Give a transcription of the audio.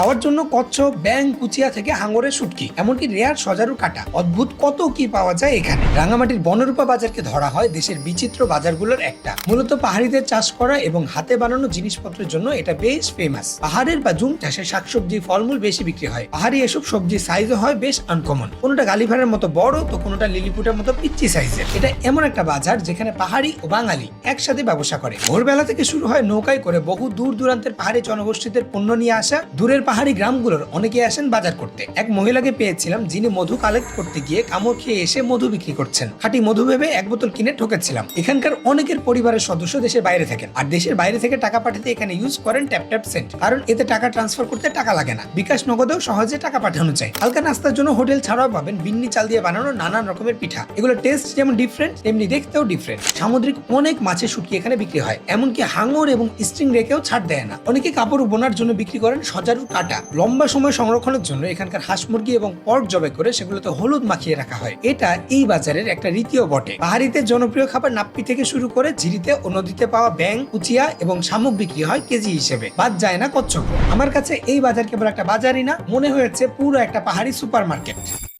খাওয়ার জন্য কচ্ছপ ব্যাং কুচিয়া থেকে হাঙ্গরের শুটকি, এমনকি রেয়ার সজারু কাটা। অদ্ভুত কত কি পাওয়া যায় এখানে। রাঙামাটির বনরূপা বাজারকে ধরা হয় দেশের বিচিত্র বাজারগুলোর একটা। মূলত পাহাড়িদের চাষ করা এবং হাতে বানানো জিনিসপত্রের জন্য এটা বেশ ফেমাস পাহাড়ের বা জুম চাষে শাকসবজি, ফলমূল বেশি বিক্রি হয়। পাহাড়ি এসব সবজি সাইজও হয় বেশ আনকমন কোনোটা গালিভারের মতো বড় তো কোনোটা লিলিপুটের মতো পিচ্চি সাইজের এটা এমন একটা বাজার যেখানে পাহাড়ি ও বাঙালি একসাথে ব্যবসা করে। ভোরবেলা থেকে শুরু হয় নৌকায় করে বহু দূর দূরান্তের পাহাড়ি জনগোষ্ঠীদের পণ্য নিয়ে আসা, দূরের পাহাড়ি গ্রামগুলোর অনেকে আসেন বাজার করতে। এক মহিলাকে পেয়েছিলাম যিনি মধু কালেক্ট করতে গিয়ে কামড় খেয়ে এসে মধু বিক্রি করছেন। খাঁটি মধু ভেবে এক বোতল কিনে ঠকেছিলাম। এখানকার অনেকের পরিবারের সদস্য দেশের বাইরে থাকেন। আর দেশের বাইরে থেকে টাকা পাঠাতে এখানে ইউজ করেন ট্যাপ ট্যাপ সেন্ট কারণ এতে টাকা ট্রান্সফার করতে টাকা লাগে না। বিকাশ নগদেও সহজে টাকা পাঠানো যায়। হালকা নাস্তার জন্য হোটেল ছাড়াও পাবেন বিন্নি চাল দিয়ে বানানো নানান রকমের পিঠা। এগুলো টেস্ট যেমন ডিফারেন্ট তেমনি দেখতেও ডিফারেন্ট সামুদ্রিক অনেক মাছের শুটকি এখানে বিক্রি হয়। এমনকি হাঙর এবং স্ট্রিং রেখেও ছাড় দেয় না। অনেকে কাপড় বোনার জন্য বিক্রি করেন সজারু কাটা লম্বা সময় সংরক্ষণের জন্য এখানকার হাঁস মুরগি এবং পর্ক জবে করে সেগুলোতে হলুদ মাখিয়ে রাখা হয়। এটা এই বাজারের একটা রীতিও বটে। পাহাড়িতে জনপ্রিয় খাবার নাপ্পি থেকে শুরু করে ঝিরিতে ও নদীতে পাওয়া ব্যাং কুচিয়া এবং শামুক বিক্রি হয় কেজি হিসেবে। বাদ যায় না কচ্ছপ। আমার কাছে এই বাজার কেবল একটা বাজারই না, মনে হয়েছে পুরো একটা পাহাড়ি সুপার মার্কেট